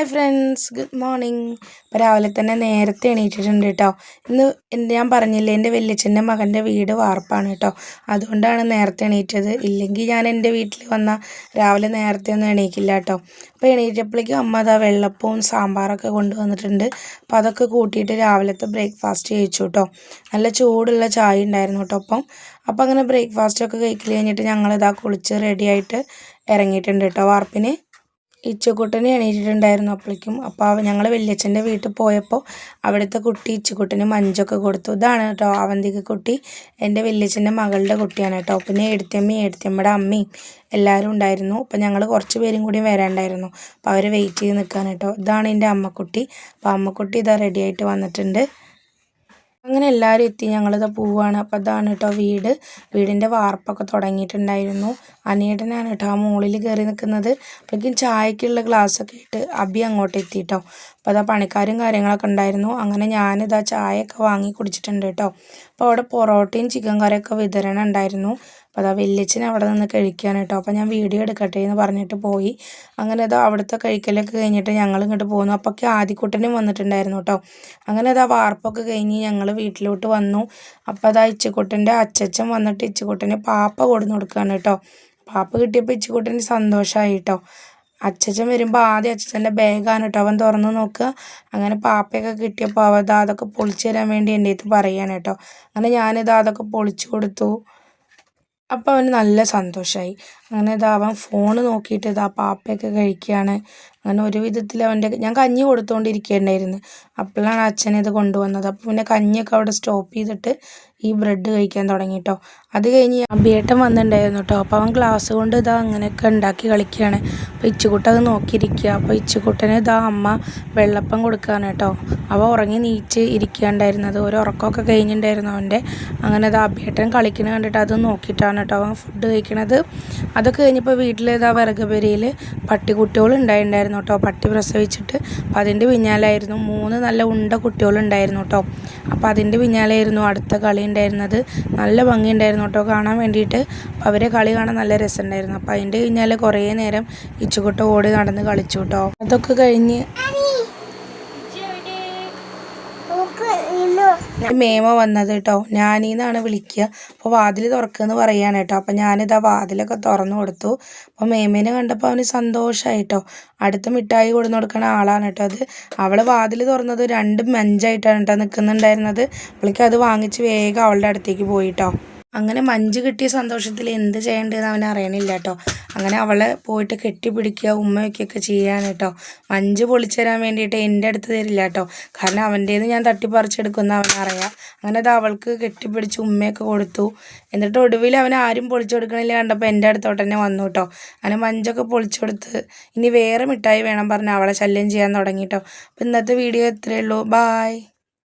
Hi friends good morning രാവിലെ തന്നെ നേരത്തെ എണീറ്റിട്ടുണ്ട് കേട്ടോ ഇന്ന് എന്റെ ഞാൻ പറഞ്ഞില്ലേ എന്റെ വല്യച്ഛന്റെ മകന്റെ വീട് വാർപ്പാണ് കേട്ടോ അതുകൊണ്ടാണ് നേരത്തെ എണീറ്റത്. ഇല്ലെങ്കിൽ ഞാൻ എന്റെ വീട്ടിൽ വന്നാൽ രാവിലെ നേരത്തെ ഒന്നും എണീക്കില്ല കേട്ടോ അപ്പോൾ എണീറ്റപ്പോഴേക്കും അമ്മ അതാ വെള്ളപ്പവും സാമ്പാറൊക്കെ കൊണ്ടുവന്നിട്ടുണ്ട്. അപ്പോൾ അതൊക്കെ കൂട്ടിയിട്ട് രാവിലത്തെ ബ്രേക്ക്ഫാസ്റ്റ് കഴിച്ചു കേട്ടോ നല്ല ചൂടുള്ള ചായ ഉണ്ടായിരുന്നു കേട്ടോ അപ്പം. അപ്പോൾ അങ്ങനെ ബ്രേക്ക്ഫാസ്റ്റൊക്കെ കഴിക്കൽ കഴിഞ്ഞിട്ട് ഞങ്ങളിതാ കുളിച്ച് റെഡിയായിട്ട് ഇറങ്ങിയിട്ടുണ്ട് കേട്ടോ വാർപ്പിന്. ഇച്ചുക്കുട്ടന് എണീറ്റിട്ടുണ്ടായിരുന്നു അപ്പോഴേക്കും അപ്പോൾ ഞങ്ങൾ വല്യച്ഛന്റെ വീട്ടിൽ പോയപ്പോൾ അവിടുത്തെ കുട്ടി ഇച്ചുക്കുട്ടന് മഞ്ചൊക്കെ കൊടുത്തു. ഇതാണ് കേട്ടോ അവന്തിക കുട്ടി. എന്റെ വല്യച്ഛന്റെ മകളുടെ കുട്ടിയാണ് കേട്ടോ പിന്നെ എഴുത്തമ്മയും എടുത്തമ്മയുടെ അമ്മയും എല്ലാവരും ഉണ്ടായിരുന്നു. അപ്പം ഞങ്ങൾ കുറച്ച് പേരും കൂടി വരാണ്ടായിരുന്നു. അപ്പോൾ അവർ വെയിറ്റ് ചെയ്ത് നിൽക്കാൻ കേട്ടോ ഇതാണ് എന്റെ അമ്മക്കുട്ടി. അപ്പോൾ അമ്മക്കുട്ടി ഇതാ റെഡി ആയിട്ട് വന്നിട്ടുണ്ട്. അങ്ങനെ എല്ലാവരും എത്തി. ഞങ്ങളിത് പോവുകയാണ് അപ്പോൾ അതാണ് കേട്ടോ വീട്. വീടിന്റെ വാർപ്പൊക്കെ തുടങ്ങിയിട്ടുണ്ടായിരുന്നു. അനിയേട്ടനാണ് കേട്ടോ ആ മുകളിൽ കയറി നിൽക്കുന്നത് അപ്പോഴേക്കും ചായക്കുള്ള ഗ്ലാസ്സൊക്കെ ഇട്ട് അബി അങ്ങോട്ട് എത്തി കേട്ടോ അപ്പോൾ അതാ പണിക്കാരും കാര്യങ്ങളൊക്കെ ഉണ്ടായിരുന്നു. അങ്ങനെ ഞാനിതാ ചായയൊക്കെ വാങ്ങി കുടിച്ചിട്ടുണ്ട് കേട്ടോ. അപ്പോൾ അവിടെ പൊറോട്ടയും ചിക്കൻ കറിയൊക്കെ വിതരണം ഉണ്ടായിരുന്നു. അപ്പോൾ അതാ വല്യച്ഛൻ അവിടെ നിന്ന് കഴിക്കുകയാണ് കേട്ടോ. അപ്പോൾ ഞാൻ വീഡിയോ എടുക്കട്ടെ എന്ന് പറഞ്ഞിട്ട് പോയി. അങ്ങനെ അതോ അവിടുത്തെ കഴിക്കലൊക്കെ കഴിഞ്ഞിട്ട് ഞങ്ങൾ ഇങ്ങോട്ട് പോകുന്നു അപ്പോഴൊക്കെ ആദ്യക്കുട്ടനും വന്നിട്ടുണ്ടായിരുന്നു കേട്ടോ. അങ്ങനെ അതാ വാർപ്പൊക്കെ കഴിഞ്ഞ് ഞങ്ങൾ വീട്ടിലോട്ട് വന്നു. അപ്പോൾ അതാ ഇച്ചക്കുട്ടന്റെ അച്ചച്ചൻ വന്നിട്ട് ഇച്ചുക്കുട്ടന് പാപ്പ കൊടുന്നു കൊടുക്കുകയാണ് കേട്ടോ. പാപ്പ കിട്ടിയപ്പോൾ ഇച്ചുക്കുട്ടന് സന്തോഷമായി കേട്ടോ അച്ഛച്ചൻ വരുമ്പോൾ ആദ്യം അച്ഛച്ചന്റെ ബാഗാണ് കേട്ടോ അവൻ തുറന്ന് നോക്കുക അങ്ങനെ പാപ്പയൊക്കെ കിട്ടിയപ്പോൾ അവ അതൊക്കെ പൊളിച്ചു തരാൻ വേണ്ടി എന്റെ അടുത്ത് പറയുകയാണ് കേട്ടോ അങ്ങനെ ഞാനിത് അതൊക്കെ പൊളിച്ചു കൊടുത്തു. അപ്പോൾ അവന് നല്ല സന്തോഷമായി അങ്ങനെ ഇതാ അവൻ ഫോൺ നോക്കിയിട്ട് ഇതാ പാപ്പയൊക്കെ കഴിക്കുകയാണ് അങ്ങനെ ഒരു വിധത്തിൽ അവന്റെ ഞാൻ കഞ്ഞി കൊടുത്തുകൊണ്ടിരിക്കുകയുണ്ടായിരുന്നു അപ്പോഴാണ് അച്ഛൻ ഇത് കൊണ്ടുവന്നത്. അപ്പോൾ പിന്നെ കഞ്ഞിയൊക്കെ അവിടെ സ്റ്റോപ്പ് ചെയ്തിട്ട് ഈ ബ്രെഡ് കഴിക്കാൻ തുടങ്ങി കേട്ടോ അത് കഴിഞ്ഞ് അബിയേട്ടൻ വന്നിട്ടുണ്ടായിരുന്നു കേട്ടോ അപ്പോൾ അവൻ ഗ്ലാസ് കൊണ്ട് ഇതാ അങ്ങനെയൊക്കെ ഉണ്ടാക്കി കളിക്കുകയാണ് അപ്പോൾ ഇച്ചുകുട്ട അത് നോക്കിയിരിക്കുക അപ്പോൾ ഇച്ചുകുട്ടന് ഇതാ അമ്മ വെള്ളപ്പം കൊടുക്കുകയാണ് കേട്ടോ അവ ഉറങ്ങി നീച്ച് ഇരിക്കുകയുണ്ടായിരുന്നത് ഒരു ഉറക്കമൊക്കെ കഴിഞ്ഞിട്ടുണ്ടായിരുന്നു അവന്റെ. അങ്ങനെ ഇതാ അബിയേട്ടൻ കളിക്കുന്നത് കണ്ടിട്ട് അത് നോക്കിയിട്ടാണ് കേട്ടോ അവൻ ഫുഡ് കഴിക്കണത്. അതൊക്കെ കഴിഞ്ഞപ്പോൾ വീട്ടിലേതാ വിറക് വിറകുപെരിയിൽ പട്ടിക്കുട്ടികൾ ഉണ്ടായിട്ടുണ്ടായിരുന്നു കേട്ടോ. പട്ടി പ്രസവിച്ചിട്ട്. അപ്പോൾ അതിന്റെ പിന്നാലായിരുന്നു മൂന്ന് നല്ല ഉണ്ട കുട്ടികളുണ്ടായിരുന്നു കേട്ടോ. അപ്പോൾ അതിന്റെ പിന്നാലായിരുന്നു അടുത്ത കളി ഉണ്ടായിരുന്നത്. നല്ല ഭംഗി ഉണ്ടായിരുന്നു കേട്ടോ കാണാൻ വേണ്ടിയിട്ട്. അപ്പോൾ അവരെ കളി കാണാൻ നല്ല രസമുണ്ടായിരുന്നു. അപ്പോൾ അതിന്റെ പിന്നാലെ കുറേ നേരം ഇച്ചുകുട്ട ഓടി നടന്ന് കളിച്ചു കേട്ടോ. അതൊക്കെ കഴിഞ്ഞ് മേമ വന്നത് കേട്ടോ ഞാനീന്നാണ് വിളിക്കുക അപ്പോൾ വാതിൽ തുറക്കുമെന്ന് പറയാണ് കേട്ടോ അപ്പോൾ ഞാനിതാ വാതിലൊക്കെ തുറന്നു കൊടുത്തു. അപ്പോൾ മേമേനെ കണ്ടപ്പോൾ അവന് സന്തോഷമായി കേട്ടോ അടുത്ത മിഠായി കൊടുന്നു കൊടുക്കുന്ന ആളാണ് കേട്ടോ അത്. അവൾ വാതിൽ തുറന്നത് രണ്ട് അഞ്ചായിട്ടാണ് കേട്ടോ നിൽക്കുന്നുണ്ടായിരുന്നത് അവൾക്ക് അത് വാങ്ങിച്ച് വേഗം അവളുടെ അടുത്തേക്ക് പോയിട്ടോ അങ്ങനെ മഞ്ച് കിട്ടിയ സന്തോഷത്തിൽ എന്ത് ചെയ്യേണ്ടതെന്ന് അവൻ അറിയണില്ല കേട്ടോ അങ്ങനെ അവളെ പോയിട്ട് കെട്ടിപ്പിടിക്കുക ഉമ്മ വയ്ക്കുകയൊക്കെ ചെയ്യാൻ കേട്ടോ മഞ്ച് പൊളിച്ചു തരാൻ വേണ്ടിയിട്ട് എന്റെ അടുത്ത് തരില്ല കേട്ടോ കാരണം അവന്റേത് ഞാൻ തട്ടിപ്പറിച്ചെടുക്കുന്ന അവനറിയാം അങ്ങനെ അത് അവൾക്ക് കെട്ടിപ്പിടിച്ച് ഉമ്മയൊക്കെ കൊടുത്തു. എന്നിട്ട് ഒടുവിൽ അവൻ ആരും പൊളിച്ചു കൊടുക്കണില്ല കണ്ടപ്പോൾ എന്റെ അടുത്തോട്ട് തന്നെ വന്നു കേട്ടോ അങ്ങനെ മഞ്ചൊക്കെ പൊളിച്ചു കൊടുത്ത് ഇനി വേറെ മിഠായി വേണം പറഞ്ഞ് അവളെ ശല്യം ചെയ്യാൻ തുടങ്ങി കേട്ടോ അപ്പോൾ ഇന്നത്തെ വീഡിയോ ഇത്രയേ ഉള്ളൂ. ബായ്